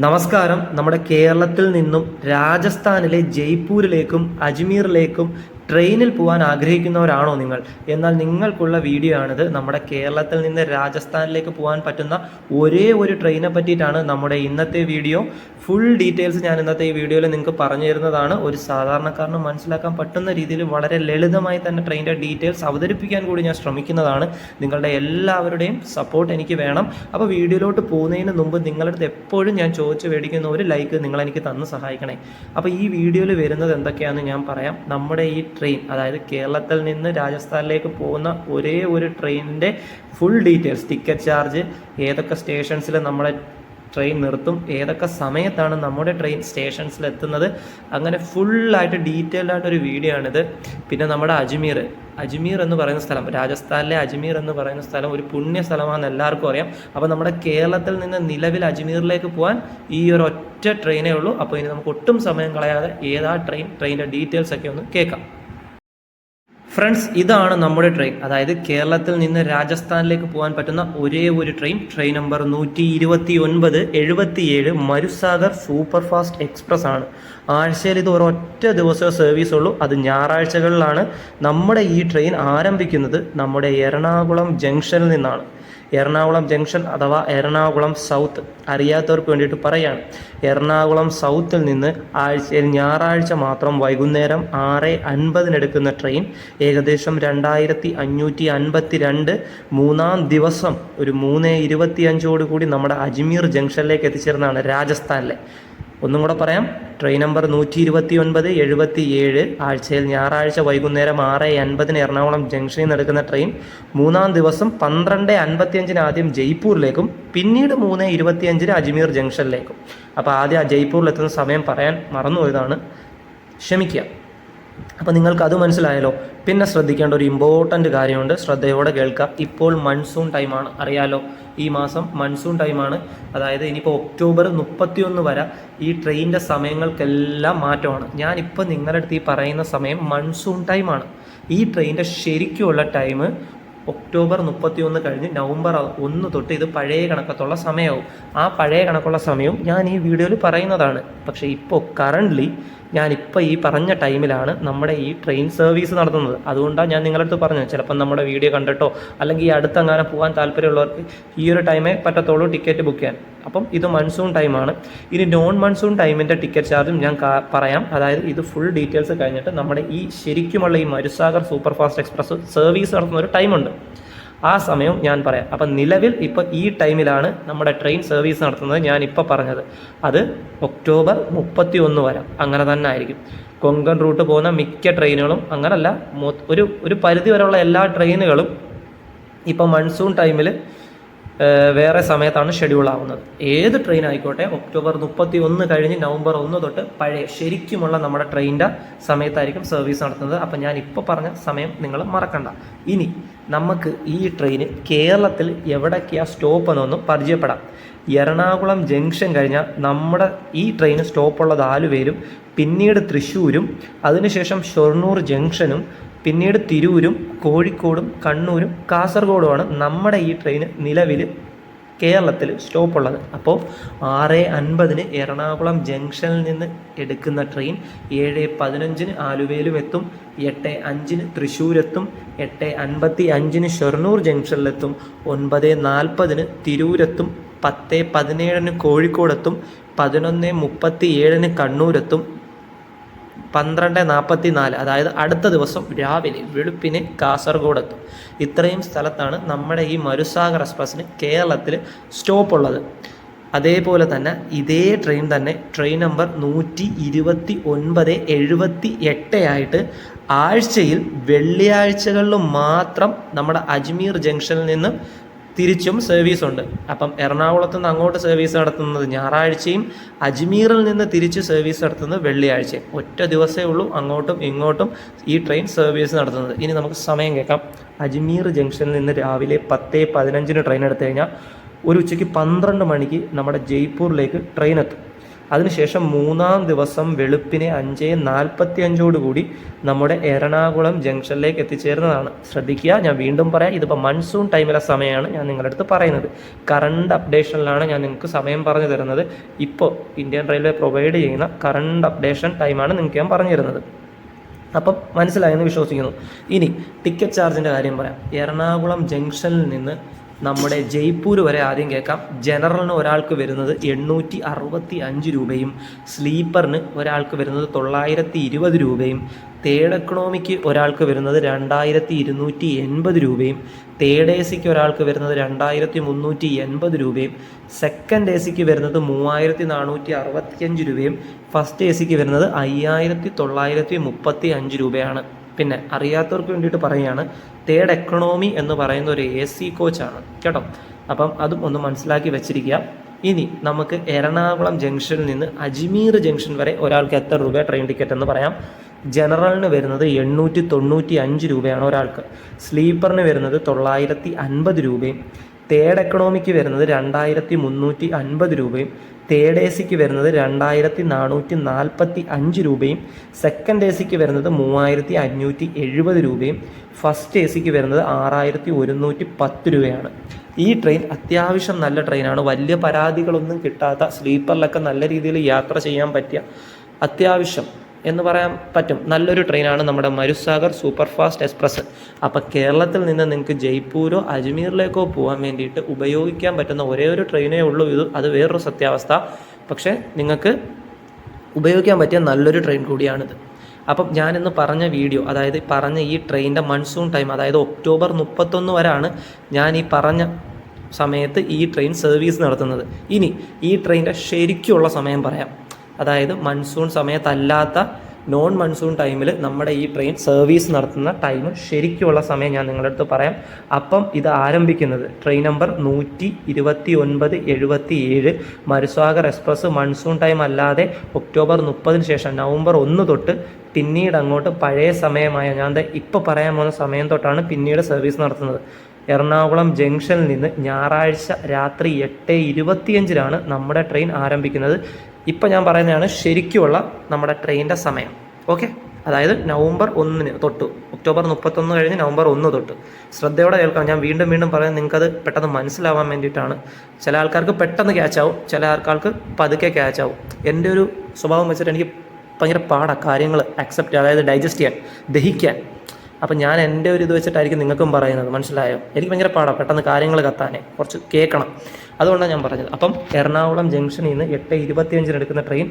നമസ്കാരം. നമ്മുടെ കേരളത്തിൽ നിന്നും രാജസ്ഥാനിലെ ജയ്പൂരിലേക്കും അജ്മീറിലേക്കും ട്രെയിനിൽ പോകാൻ ആഗ്രഹിക്കുന്നവരാണോ നിങ്ങൾ? എന്നാൽ നിങ്ങൾക്കുള്ള വീഡിയോ ആണിത്. നമ്മുടെ കേരളത്തിൽ നിന്ന് രാജസ്ഥാനിലേക്ക് പോകാൻ പറ്റുന്ന ഒരേ ഒരു ട്രെയിനെ പറ്റിയിട്ടാണ് നമ്മുടെ ഇന്നത്തെ വീഡിയോ ഫുൾ ഡീറ്റെയിൽസ് ഞാൻ ഇന്നത്തെ ഈ വീഡിയോയിൽ നിങ്ങൾക്ക് പറഞ്ഞു തരുന്നതാണ്. ഒരു സാധാരണക്കാരന് മനസ്സിലാക്കാൻ പറ്റുന്ന രീതിയിൽ വളരെ ലളിതമായി തന്നെ ട്രെയിനിന്റെ ഡീറ്റെയിൽസ് അവതരിപ്പിക്കാൻ കൂടി ഞാൻ ശ്രമിക്കുന്നതാണ്. നിങ്ങളുടെ എല്ലാവരുടെയും സപ്പോർട്ട് എനിക്ക് വേണം. അപ്പോൾ വീഡിയോയിലോട്ട് പോകുന്നതിന് മുമ്പ് നിങ്ങളുടെ അടുത്ത് എപ്പോഴും ഞാൻ ചോദിച്ചു മേടിക്കുന്ന ഒരു ലൈക്ക് നിങ്ങളെനിക്ക് തന്ന് സഹായിക്കണേ. അപ്പോൾ ഈ വീഡിയോയിൽ വരുന്നത് എന്തൊക്കെയാണെന്ന് ഞാൻ പറയാം. നമ്മുടെ ഈ ട്രെയിൻ അതായത് കേരളത്തിൽ നിന്ന് രാജസ്ഥാനിലേക്ക് പോകുന്ന ഒരേ ഒരു ട്രെയിനിന്റെ ഫുൾ ഡീറ്റെയിൽസ് ടിക്കറ്റ് ചാർജ് ഏതൊക്കെ സ്റ്റേഷൻസിൽ നമ്മളെ ട്രെയിൻ നിർത്തും. ഏതൊക്കെ സമയത്താണ് നമ്മുടെ ട്രെയിൻ സ്റ്റേഷൻസിൽ എത്തുന്നത് അങ്ങനെ ഫുള്ളായിട്ട് ഡീറ്റെയിൽഡ് ആയിട്ടൊരു വീഡിയോ ആണിത്. പിന്നെ നമ്മുടെ അജ്മീർ. അജ്മീർ എന്ന് പറയുന്ന സ്ഥലം. രാജസ്ഥാനിലെ അജ്മീർ എന്ന് പറയുന്ന സ്ഥലം ഒരു പുണ്യ സ്ഥലമാണെന്ന് എല്ലാവർക്കും അറിയാം. അപ്പോൾ നമ്മുടെ കേരളത്തിൽ നിന്ന് നിലവിൽ അജ്മീറിലേക്ക് പോകാൻ ഈ ഒരു ഒറ്റ ട്രെയിനേ ഉള്ളൂ. അപ്പോൾ ഇനി നമുക്ക് ഒട്ടും സമയം കളയാതെ ഏതാ ട്രെയിൻ ട്രെയിനിന്റെ ഡീറ്റെയിൽസ് ഒക്കെ ഒന്ന് കേൾക്കാം. ഫ്രണ്ട്സ് ഇതാണ് നമ്മുടെ ട്രെയിൻ അതായത് കേരളത്തിൽ നിന്ന് രാജസ്ഥാനിലേക്ക് പോകാൻ പറ്റുന്ന ഒരേ ഒരു ട്രെയിൻ ട്രെയിൻ നമ്പർ നൂറ്റി ഇരുപത്തി ഒൻപത് എഴുപത്തിയേഴ് മരുസാഗർ സൂപ്പർ ഫാസ്റ്റ് എക്സ്പ്രസ് ആണ്. ആഴ്ചയിൽ ഇത് ഒരൊറ്റ ദിവസമേ സർവീസ് ഉള്ളൂ. അത് ഞായറാഴ്ചകളിലാണ് നമ്മുടെ ഈ ട്രെയിൻ ആരംഭിക്കുന്നത്. നമ്മുടെ എറണാകുളം ജംഗ്ഷനിൽ നിന്നാണ്. എറണാകുളം ജംഗ്ഷൻ അഥവാ എറണാകുളം സൗത്ത് അറിയാത്തവർക്ക് വേണ്ടിയിട്ട് പറയാണ്. എറണാകുളം സൗത്തിൽ നിന്ന് ആഴ്ചയിൽ ഞായറാഴ്ച മാത്രം വൈകുന്നേരം ആറ് അൻപതിനെടുക്കുന്ന ട്രെയിൻ ഏകദേശം രണ്ടായിരത്തി അഞ്ഞൂറ്റി അൻപത്തി രണ്ട് മൂന്നാം ദിവസം ഒരു മൂന്ന് ഇരുപത്തി അഞ്ചോട് കൂടി നമ്മുടെ അജ്മീർ ജംഗ്ഷനിലേക്ക് എത്തിച്ചേർന്നതാണ് രാജസ്ഥാനിലെ. ഒന്നും കൂടെ പറയാം. ട്രെയിൻ നമ്പർ നൂറ്റി ഇരുപത്തി ഒൻപത് എഴുപത്തി ഏഴ് ആഴ്ചയിൽ ഞായറാഴ്ച വൈകുന്നേരം ആറ് അൻപതിന് എറണാകുളം ജംഗ്ഷനിൽ നിന്ന് ട്രെയിൻ മൂന്നാം ദിവസം പന്ത്രണ്ട് അൻപത്തിയഞ്ചിന് ആദ്യം ജയ്പൂരിലേക്കും പിന്നീട് മൂന്ന് ഇരുപത്തിയഞ്ചിന് അജ്മീർ ജംഗ്ഷനിലേക്കും. അപ്പോൾ ആദ്യം ആ ജയ്പൂരിലെത്തുന്ന സമയം പറയാൻ മറന്നുപോയതാണ്. ക്ഷമിക്കുക. അപ്പോൾ നിങ്ങൾക്ക് അത് മനസ്സിലായല്ലോ. പിന്നെ ശ്രദ്ധിക്കേണ്ട ഒരു ഇമ്പോർട്ടന്റ് കാര്യമുണ്ട്. ശ്രദ്ധയോടെ കേൾക്കുക. ഇപ്പോൾ മൺസൂൺ ടൈമാണ് അറിയാലോ ഈ മാസം മൺസൂൺ ടൈമാണ് അതായത് ഇനിയിപ്പോൾ ഒക്ടോബർ മുപ്പത്തിയൊന്ന് വരെ ഈ ട്രെയിനിന്റെ സമയങ്ങൾക്കെല്ലാം മാറ്റമാണ്. ഞാനിപ്പോൾ നിങ്ങളുടെ അടുത്ത് ഈ പറയുന്ന സമയം മൺസൂൺ ടൈമാണ് ഈ ട്രെയിനിന്റെ ശരിക്കുമുള്ള ടൈം ഒക്ടോബർ മുപ്പത്തി ഒന്ന് കഴിഞ്ഞ് നവംബർ ഒന്ന് തൊട്ട് ഇത് പഴയ കണക്കത്തുള്ള സമയവും ആ പഴയ കണക്കുള്ള സമയവും ഞാൻ ഈ വീഡിയോയിൽ പറയുന്നതാണ്. പക്ഷേ ഇപ്പോൾ കറന്റ്ലി ഞാനിപ്പോൾ ഈ പറഞ്ഞ ടൈമിലാണ് നമ്മുടെ ഈ ട്രെയിൻ സർവീസ് നടത്തുന്നത്. അതുകൊണ്ടാണ് ഞാൻ നിങ്ങളുടെ അടുത്ത് പറഞ്ഞത്. ചിലപ്പം നമ്മുടെ വീഡിയോ കണ്ടിട്ടോ അല്ലെങ്കിൽ ഈ അടുത്തങ്ങനെ പോകാൻ താല്പര്യമുള്ളവർക്ക് ഈ ഒരു ടൈമേ പറ്റത്തുള്ളൂ ടിക്കറ്റ് ബുക്ക് ചെയ്യാൻ. അപ്പം ഇത് മൺസൂൺ ടൈമാണ് ഇനി നോൺ മൺസൂൺ ടൈമിന്റെ ടിക്കറ്റ് ചാർജും ഞാൻ പറയാം. അതായത് ഇത് ഫുൾ ഡീറ്റെയിൽസ് കഴിഞ്ഞിട്ട് നമ്മുടെ ഈ ശരിക്കുമുള്ള ഈ Marusagar super fast express service നടത്തുന്ന ഒരു ടൈമുണ്ട് ആ സമയം ഞാൻ പറയാം. അപ്പം നിലവിൽ ഇപ്പോൾ ഈ ടൈമിലാണ് നമ്മുടെ ട്രെയിൻ സർവീസ് നടത്തുന്നത് ഞാൻ ഇപ്പോൾ പറഞ്ഞത്. അത് ഒക്ടോബർ മുപ്പത്തി ഒന്ന് വരെ അങ്ങനെ തന്നെ ആയിരിക്കും. കൊങ്കൺ റൂട്ട് പോകുന്ന മിക്ക ട്രെയിനുകളും അങ്ങനല്ല. ഒരു ഒരു പരിധി വരെയുള്ള എല്ലാ ട്രെയിനുകളും ഇപ്പോൾ മൺസൂൺ ടൈമിൽ വേറെ സമയത്താണ് ഷെഡ്യൂൾ ആവുന്നത്. ഏത് ട്രെയിൻ ആയിക്കോട്ടെ ഒക്ടോബർ മുപ്പത്തി ഒന്ന് കഴിഞ്ഞ് നവംബർ ഒന്ന് തൊട്ട് പഴയ ശരിക്കുമുള്ള നമ്മുടെ ട്രെയിനിന്റെ സമയത്തായിരിക്കും സർവീസ് നടത്തുന്നത്. അപ്പം ഞാൻ ഇപ്പോൾ പറഞ്ഞ സമയം നിങ്ങൾ മറക്കണ്ട. ഇനി നമുക്ക് ഈ ട്രെയിൻ കേരളത്തിൽ എവിടൊക്കെയാണ് സ്റ്റോപ്പ് എന്നൊന്ന് പരിചയപ്പെടാം. എറണാകുളം ജംഗ്ഷൻ കഴിഞ്ഞാൽ നമ്മുടെ ഈ ട്രെയിന് സ്റ്റോപ്പുള്ളത് ആലുവയിലും പിന്നീട് തൃശ്ശൂരും അതിനുശേഷം ഷൊർണൂർ ജംഗ്ഷനും പിന്നീട് തിരൂരും കോഴിക്കോടും കണ്ണൂരും കാസർഗോഡുമാണ് നമ്മുടെ ഈ ട്രെയിൻ നിലവിൽ കേരളത്തിൽ സ്റ്റോപ്പ് ഉള്ളത് അപ്പോൾ ആറ് അൻപതിന് എറണാകുളം ജംഗ്ഷനിൽ നിന്ന് എടുക്കുന്ന ട്രെയിൻ ഏഴ് പതിനഞ്ചിന് ആലുവയിലും എത്തും എട്ട് അഞ്ചിന് തൃശ്ശൂരെത്തും എട്ട് അൻപത്തി അഞ്ചിന് ഷൊർണൂർ ജംഗ്ഷനിലെത്തും ഒൻപത് നാൽപ്പതിന് തിരൂരെത്തും പത്ത് പതിനേഴിന് കോഴിക്കോടെത്തും പതിനൊന്ന് മുപ്പത്തി ഏഴിന് കണ്ണൂരെത്തും പന്ത്രണ്ട് നാൽപ്പത്തി നാല് അതായത് അടുത്ത ദിവസം രാവിലെ വെളുപ്പിന് കാസർഗോഡെത്തും ഇത്രയും സ്ഥലത്താണ് നമ്മുടെ ഈ മരുസാഗർ എക്സ്പ്രസ്സിന് കേരളത്തിൽ സ്റ്റോപ്പ് ഉള്ളത് അതേപോലെ തന്നെ ഇതേ ട്രെയിൻ തന്നെ ട്രെയിൻ നമ്പർ നൂറ്റി ഇരുപത്തി ഒൻപത് എഴുപത്തി എട്ട് ആയിട്ട് ആഴ്ചയിൽ വെള്ളിയാഴ്ചകളിൽ മാത്രം നമ്മുടെ അജ്മീർ ജംഗ്ഷനിൽ നിന്ന് തിരിച്ചും സർവീസ് ഉണ്ട്. അപ്പം എറണാകുളത്ത് നിന്ന് അങ്ങോട്ട് സർവീസ് നടത്തുന്നത് ഞായറാഴ്ചയും അജ്മീറിൽ നിന്ന് തിരിച്ച് സർവീസ് നടത്തുന്നത് വെള്ളിയാഴ്ചയും. ഒറ്റ ദിവസമേ ഉള്ളൂ അങ്ങോട്ടും ഇങ്ങോട്ടും ഈ ട്രെയിൻ സർവീസ് നടത്തുന്നത്. ഇനി നമുക്ക് സമയം കേൾക്കാം. അജ്മീർ ജംഗ്ഷനിൽ നിന്ന് രാവിലെ പത്ത് പതിനഞ്ചിന് ട്രെയിൻ എടുത്തു കഴിഞ്ഞാൽ ഒരു ഉച്ചയ്ക്ക് പന്ത്രണ്ട് മണിക്ക് നമ്മുടെ ജയ്പൂരിലേക്ക് ട്രെയിൻ എത്തും. അതിനുശേഷം മൂന്നാം ദിവസം വെളുപ്പിനെ അഞ്ച് നാൽപ്പത്തി അഞ്ചോടുകൂടി നമ്മുടെ എറണാകുളം ജംഗ്ഷനിലേക്ക് എത്തിച്ചേരുന്നതാണ്. ശ്രദ്ധിക്കുക ഞാൻ വീണ്ടും പറയാം ഇതിപ്പോൾ മൺസൂൺ ടൈമിലെ സമയമാണ് ഞാൻ നിങ്ങളുടെ അടുത്ത് പറയുന്നത്. കറണ്ട് അപ്ഡേഷനിലാണ് ഞാൻ നിങ്ങൾക്ക് സമയം പറഞ്ഞു തരുന്നത്. ഇപ്പോൾ ഇന്ത്യൻ റെയിൽവേ പ്രൊവൈഡ് ചെയ്യുന്ന കറണ്ട് അപ്ഡേഷൻ ടൈമാണ് നിങ്ങൾക്ക് ഞാൻ പറഞ്ഞു തരുന്നത്. അപ്പം മനസ്സിലായെന്ന് വിശ്വസിക്കുന്നു. ഇനി ടിക്കറ്റ് ചാർജിന്റെ കാര്യം പറയാം. എറണാകുളം ജംഗ്ഷനിൽ നിന്ന് നമ്മുടെ ജയ്പൂർ വരെ ആദ്യം കേൾക്കാം. ജനറലിന് ഒരാൾക്ക് വരുന്നത് എണ്ണൂറ്റി അറുപത്തി അഞ്ച് രൂപയും സ്ലീപ്പറിന് ഒരാൾക്ക് വരുന്നത് തൊള്ളായിരത്തി ഇരുപത് രൂപയും തേർഡ് എക്കണോമിക്ക് ഒരാൾക്ക് വരുന്നത് രണ്ടായിരത്തി ഇരുന്നൂറ്റി എൺപത് രൂപയും തേർഡ് എ സിക്ക് ഒരാൾക്ക് വരുന്നത് രണ്ടായിരത്തി മുന്നൂറ്റി എൺപത് രൂപയും സെക്കൻഡ് എ സിക്ക് വരുന്നത് മൂവായിരത്തി നാനൂറ്റി അറുപത്തിയഞ്ച് രൂപയും ഫസ്റ്റ് എ സിക്ക് വരുന്നത് അയ്യായിരത്തി തൊള്ളായിരത്തി മുപ്പത്തി അഞ്ച് രൂപയാണ്. പിന്നെ അറിയാത്തവർക്ക് വേണ്ടിയിട്ട് പറയുകയാണ് തേർഡ് എക്കണോമി എന്ന് പറയുന്ന ഒരു എ സി കോച്ചാണ് കേട്ടോ? അപ്പം അതും ഒന്ന് മനസ്സിലാക്കി വെച്ചിരിക്കുക. ഇനി നമുക്ക് എറണാകുളം ജംഗ്ഷനിൽ നിന്ന് അജ്മീർ ജംഗ്ഷൻ വരെ ഒരാൾക്ക് എത്ര രൂപ ട്രെയിൻ ടിക്കറ്റ് എന്ന് പറയാം? ജനറലിന് വരുന്നത് എണ്ണൂറ്റി തൊണ്ണൂറ്റി അഞ്ച് രൂപയാണ് ഒരാൾക്ക്. സ്ലീപ്പറിന് വരുന്നത് തൊള്ളായിരത്തി അൻപത് രൂപയും തേർഡ് എക്കണോമിക്ക് വരുന്നത് രണ്ടായിരത്തി മുന്നൂറ്റി അൻപത് രൂപയും തേർഡ് എ സിക്ക് വരുന്നത് രണ്ടായിരത്തി നാനൂറ്റി നാൽപ്പത്തി അഞ്ച് രൂപയും സെക്കൻഡ് എ സിക്ക് വരുന്നത് മൂവായിരത്തി അഞ്ഞൂറ്റി എഴുപത് രൂപയും ഫസ്റ്റ് എ സിക്ക് വരുന്നത് ആറായിരത്തി ഒരുന്നൂറ്റി പത്ത് രൂപയാണ്. ഈ ട്രെയിൻ അത്യാവശ്യം നല്ല ട്രെയിനാണ്. വലിയ പരാതികളൊന്നും കിട്ടാത്ത സ്ലീപ്പറിലൊക്കെ നല്ല രീതിയിൽ യാത്ര ചെയ്യാൻ പറ്റിയ അത്യാവശ്യം എന്ന് പറയാൻ പറ്റും. നല്ലൊരു ട്രെയിനാണ് നമ്മുടെ മരുസാഗർ സൂപ്പർ ഫാസ്റ്റ് എക്സ്പ്രസ്. അപ്പോൾ കേരളത്തിൽ നിന്ന് നിങ്ങൾക്ക് ജയ്പൂരോ അജ്മീറിലേക്കോ പോകാൻ വേണ്ടിയിട്ട് ഉപയോഗിക്കാൻ പറ്റുന്ന ഒരേ ഒരു ട്രെയിനേ ഉള്ളൂ. ഇത് അത് വേറൊരു സത്യാവസ്ഥ. പക്ഷേ നിങ്ങൾക്ക് ഉപയോഗിക്കാൻ പറ്റിയ നല്ലൊരു ട്രെയിൻ കൂടിയാണിത്. അപ്പം ഞാനിന്ന് പറഞ്ഞ വീഡിയോ അതായത് പറഞ്ഞ ഈ ട്രെയിനിന്റെ മൺസൂൺ ടൈം അതായത് ഒക്ടോബർ മുപ്പത്തൊന്ന് വരെയാണ് ഞാൻ ഈ പറഞ്ഞ സമയത്ത് ഈ ട്രെയിൻ സർവീസ് നടത്തുന്നത്. ഇനി ഈ ട്രെയിനിന്റെ ശരിക്കുള്ള സമയം പറയാം. അതായത് മൺസൂൺ സമയത്തല്ലാത്ത നോൺ മൺസൂൺ ടൈമിൽ നമ്മുടെ ഈ ട്രെയിൻ സർവീസ് നടത്തുന്ന ടൈം ശരിക്കുള്ള സമയം ഞാൻ നിങ്ങളുടെ അടുത്ത് പറയാം. അപ്പം ഇത് ആരംഭിക്കുന്നത് ട്രെയിൻ നമ്പർ നൂറ്റി ഇരുപത്തി ഒൻപത് എഴുപത്തി ഏഴ് മരുസാഗർ എക്സ്പ്രസ് മൺസൂൺ ടൈം അല്ലാതെ ഒക്ടോബർ മുപ്പതിന് ശേഷം നവംബർ ഒന്ന് തൊട്ട് പിന്നീട് അങ്ങോട്ട് പഴയ സമയമായ ഞാൻ ഇപ്പോൾ പറയാൻ പോകുന്ന സമയം തൊട്ടാണ് പിന്നീട് സർവീസ് നടത്തുന്നത്. എറണാകുളം ജംഗ്ഷനിൽ നിന്ന് ഞായറാഴ്ച രാത്രി എട്ട് ഇരുപത്തിയഞ്ചിനാണ് നമ്മുടെ ട്രെയിൻ ആരംഭിക്കുന്നത്. ഇപ്പം ഞാൻ പറയുന്നതാണ് ശരിക്കുമുള്ള നമ്മുടെ ട്രെയിനിന്റെ സമയം. ഓക്കെ അതായത് നവംബർ ഒന്നിന് തൊട്ട് ഒക്ടോബർ മുപ്പത്തൊന്ന് കഴിഞ്ഞ് നവംബർ ഒന്ന് തൊട്ട്. ശ്രദ്ധയോടെ കേൾക്കാം ഞാൻ വീണ്ടും വീണ്ടും പറയാൻ നിങ്ങൾക്കത് പെട്ടെന്ന് മനസ്സിലാവാൻ വേണ്ടിയിട്ടാണ്. ചില ആൾക്കാർക്ക് പെട്ടെന്ന് ക്യാച്ച് ആവും ചില ആൾക്കാർക്ക് പതുക്കെ ക്യാച്ച് ആവും. എന്റെ ഒരു സ്വഭാവം വെച്ചിട്ട് എനിക്ക് ഭയങ്കര പാടാണ് കാര്യങ്ങൾ അക്സെപ്റ്റ് അതായത് ഡൈജസ്റ്റ് ചെയ്യാൻ ദഹിക്കാൻ. അപ്പം ഞാൻ എന്റെ ഒരു ഇത് വെച്ചിട്ടായിരിക്കും നിങ്ങൾക്കും പറയുന്നത്. മനസ്സിലായോ? എനിക്ക് ഭയങ്കര പാടാണ് പെട്ടെന്ന് കാര്യങ്ങൾ കത്താനേ കുറച്ച് കേൾക്കണം. അതുകൊണ്ടാണ് ഞാൻ പറഞ്ഞത്. അപ്പം എറണാകുളം ജംഗ്ഷനിൽ നിന്ന് എട്ട് ഇരുപത്തിയഞ്ചിന് എടുക്കുന്ന ട്രെയിൻ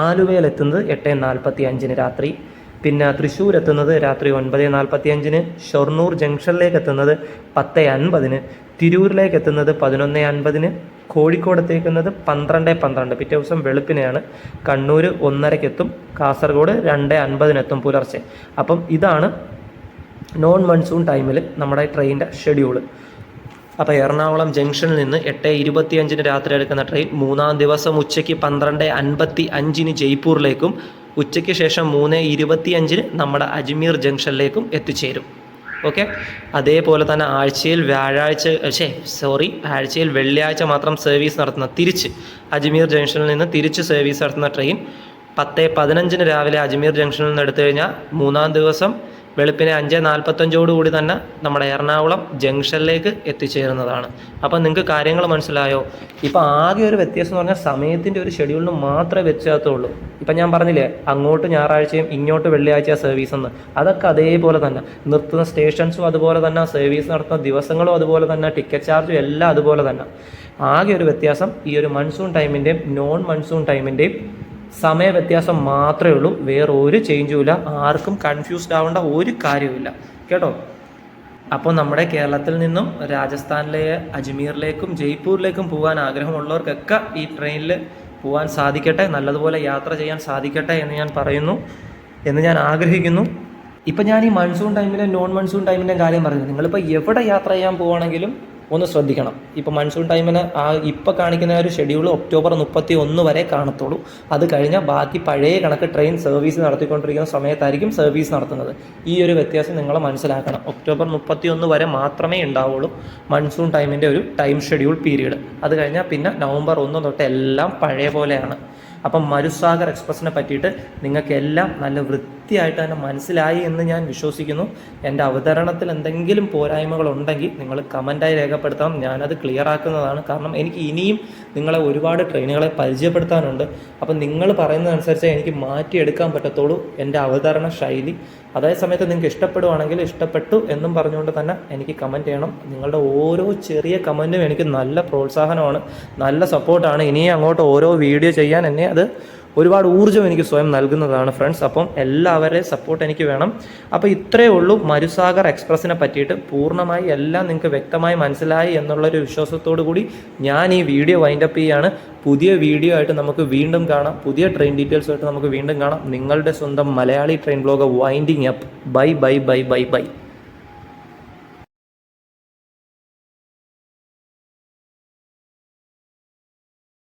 ആലുവയിൽ എത്തുന്നത് എട്ട് നാൽപ്പത്തി അഞ്ചിന് രാത്രി. പിന്നെ തൃശ്ശൂർ എത്തുന്നത് രാത്രി ഒൻപത് നാൽപ്പത്തി അഞ്ചിന് ഷൊർണൂർ ജംഗ്ഷനിലേക്ക് എത്തുന്നത് പത്ത് അൻപതിന്. തിരൂരിലേക്ക് എത്തുന്നത് പതിനൊന്ന് അൻപതിന്. കോഴിക്കോട് എത്തിക്കുന്നത് പന്ത്രണ്ട് പന്ത്രണ്ട്. പിറ്റേ ദിവസം വെളുപ്പിനെയാണ് കണ്ണൂർ ഒന്നരക്കെത്തും കാസർഗോഡ് രണ്ട് അൻപതിനെത്തും പുലർച്ചെ. അപ്പം ഇതാണ് നോൺ മൺസൂൺ ടൈമിൽ നമ്മുടെ ട്രെയിനിന്റെ ഷെഡ്യൂൾ അപ്പോൾ എറണാകുളം ജംഗ്ഷനിൽ നിന്ന് എട്ട് ഇരുപത്തിയഞ്ചിന് രാത്രി എടുക്കുന്ന ട്രെയിൻ മൂന്നാം ദിവസം ഉച്ചയ്ക്ക് പന്ത്രണ്ട് അൻപത്തി അഞ്ചിന് ജയ്പൂരിലേക്കും ഉച്ചയ്ക്ക് ശേഷം മൂന്ന് ഇരുപത്തിയഞ്ചിന് നമ്മുടെ അജ്മീർ ജംഗ്ഷനിലേക്കും എത്തിച്ചേരും. ഓക്കെ അതേപോലെ തന്നെ ആഴ്ചയിൽ വ്യാഴാഴ്ച ശേ സോറി ആഴ്ചയിൽ വെള്ളിയാഴ്ച മാത്രം സർവീസ് നടത്തുന്ന തിരിച്ച് അജ്മീർ ജംഗ്ഷനിൽ നിന്ന് തിരിച്ച് സർവീസ് നടത്തുന്ന ട്രെയിൻ പത്ത് പതിനഞ്ചിന് രാവിലെ അജ്മീർ ജംഗ്ഷനിൽ നിന്ന് എടുത്തു കഴിഞ്ഞാൽ മൂന്നാം ദിവസം വെളുപ്പിനെ അഞ്ച് നാൽപ്പത്തഞ്ചോടുകൂടി തന്നെ നമ്മുടെ എറണാകുളം ജംഗ്ഷനിലേക്ക് എത്തിച്ചേരുന്നതാണ്. അപ്പം നിങ്ങൾക്ക് കാര്യങ്ങൾ മനസ്സിലായോ? ഇപ്പം ആകെ ഒരു വ്യത്യാസം എന്ന് പറഞ്ഞാൽ സമയത്തിന്റെ ഒരു ഷെഡ്യൂളിന് മാത്രമേ വ്യത്യാസമുള്ളൂ. ഇപ്പം ഞാൻ പറഞ്ഞില്ലേ അങ്ങോട്ട് ഞായറാഴ്ചയും ഇങ്ങോട്ട് വെള്ളിയാഴ്ച സർവീസ് എന്ന്. അതൊക്കെ അതേപോലെ തന്നെ. നിർത്തുന്ന സ്റ്റേഷൻസും അതുപോലെ തന്നെ സർവീസ് നടത്തുന്ന ദിവസങ്ങളും അതുപോലെ തന്നെ ടിക്കറ്റ് ചാർജും എല്ലാം അതുപോലെ തന്നെ. ആകെ ഒരു വ്യത്യാസം ഈ ഒരു മൺസൂൺ ടൈമിന്റെയും നോൺ മൺസൂൺ ടൈമിന്റെയും സമയ വ്യത്യാസം മാത്രമേ ഉള്ളൂ. വേറെ ഒരു ചേഞ്ചും ഇല്ല. ആർക്കും കൺഫ്യൂസ്ഡ് ആവേണ്ട ഒരു കാര്യവുമില്ല കേട്ടോ? അപ്പോൾ നമ്മുടെ കേരളത്തിൽ നിന്നും രാജസ്ഥാനിലെ അജ്മീറിലേക്കും ജയ്പൂരിലേക്കും പോകാൻ ആഗ്രഹമുള്ളവർക്കൊക്കെ ഈ ട്രെയിനിൽ പോകാൻ സാധിക്കട്ടെ നല്ലതുപോലെ യാത്ര ചെയ്യാൻ സാധിക്കട്ടെ എന്ന് ഞാൻ പറയുന്നു എന്ന് ഞാൻ ആഗ്രഹിക്കുന്നു. ഇപ്പം ഞാൻ ഈ മൺസൂൺ ടൈമിലെ നോൺ മൺസൂൺ ടൈമിന്റെ കാര്യം പറഞ്ഞു. നിങ്ങളിപ്പോൾ എവിടെ യാത്ര ചെയ്യാൻ പോവുകയാണെങ്കിലും ഒന്ന് ശ്രദ്ധിക്കണം. ഇപ്പോൾ മൺസൂൺ ടൈമിന് ആ ഇപ്പോൾ കാണിക്കുന്ന ഒരു ഷെഡ്യൂൾ ഒക്ടോബർ മുപ്പത്തി ഒന്ന് വരെ കാണത്തുള്ളൂ. അത് കഴിഞ്ഞാൽ ബാക്കി പഴയ കണക്ക് ട്രെയിൻ സർവീസ് നടത്തിക്കൊണ്ടിരിക്കുന്ന സമയത്തായിരിക്കും സർവീസ് നടത്തുന്നത്. ഈ ഒരു വ്യത്യാസം നിങ്ങൾ മനസ്സിലാക്കണം. ഒക്ടോബർ മുപ്പത്തി ഒന്ന് വരെ മാത്രമേ ഉണ്ടാവുള്ളൂ മൺസൂൺ ടൈമിന്റെ ഒരു ടൈം ഷെഡ്യൂൾ പീരീഡ് അത് കഴിഞ്ഞാൽ പിന്നെ നവംബർ ഒന്ന് തൊട്ട് എല്ലാം പഴയ പോലെയാണ്. അപ്പം മരുസാഗർ എക്സ്പ്രസിനെ പറ്റിയിട്ട് നിങ്ങൾക്ക് എല്ലാം നല്ല വൃത്തിയായിട്ട് തന്നെ മനസ്സിലായി എന്ന് ഞാൻ വിശ്വസിക്കുന്നു. എന്റെ അവതരണത്തിൽ എന്തെങ്കിലും പോരായ്മകൾ ഉണ്ടെങ്കിൽ നിങ്ങൾ കമന്റായി രേഖപ്പെടുത്തണം. ഞാനത് ക്ലിയർ ആക്കുന്നതാണ്. കാരണം എനിക്ക് ഇനിയും നിങ്ങളെ ഒരുപാട് ട്രെയിനുകളെ പരിചയപ്പെടുത്താനുണ്ട്. അപ്പം നിങ്ങൾ പറയുന്നതനുസരിച്ച് എനിക്ക് മാറ്റിയെടുക്കാൻ പറ്റത്തുള്ളൂ എന്റെ അവതരണ ശൈലി. അതേ സമയത്ത് നിങ്ങൾക്ക് ഇഷ്ടപ്പെടുവാണെങ്കിൽ ഇഷ്ടപ്പെട്ടു എന്നും പറഞ്ഞുകൊണ്ട് തന്നെ എനിക്ക് കമന്റ് ചെയ്യണം. നിങ്ങളുടെ ഓരോ ചെറിയ കമന്റും എനിക്ക് നല്ല പ്രോത്സാഹനമാണ്. നല്ല സപ്പോർട്ടാണ്. ഇനിയും അങ്ങോട്ട് ഓരോ വീഡിയോ ചെയ്യാൻ എന്നെ അത് ഒരുപാട് ഊർജം എനിക്ക് സ്വയം നൽകുന്നതാണ് ഫ്രണ്ട്സ്. അപ്പം എല്ലാവരെയും സപ്പോർട്ട് എനിക്ക് വേണം. അപ്പോൾ ഇത്രയേ ഉള്ളൂ മരുസാഗർ എക്സ്പ്രസ്സിനെ പറ്റിയിട്ട്. പൂർണമായി എല്ലാം നിങ്ങൾക്ക് വ്യക്തമായി മനസ്സിലായി എന്നുള്ളൊരു വിശ്വാസത്തോടു കൂടി ഞാൻ ഈ വീഡിയോ വൈൻഡ് അപ്പ് ചെയ്യാണ്. പുതിയ വീഡിയോ ആയിട്ട് നമുക്ക് വീണ്ടും കാണാം. പുതിയ ട്രെയിൻ ഡീറ്റെയിൽസ് ആയിട്ട് നമുക്ക് വീണ്ടും കാണാം. നിങ്ങളുടെ സ്വന്തം Malayali train blog winding up bye bye bye bye bye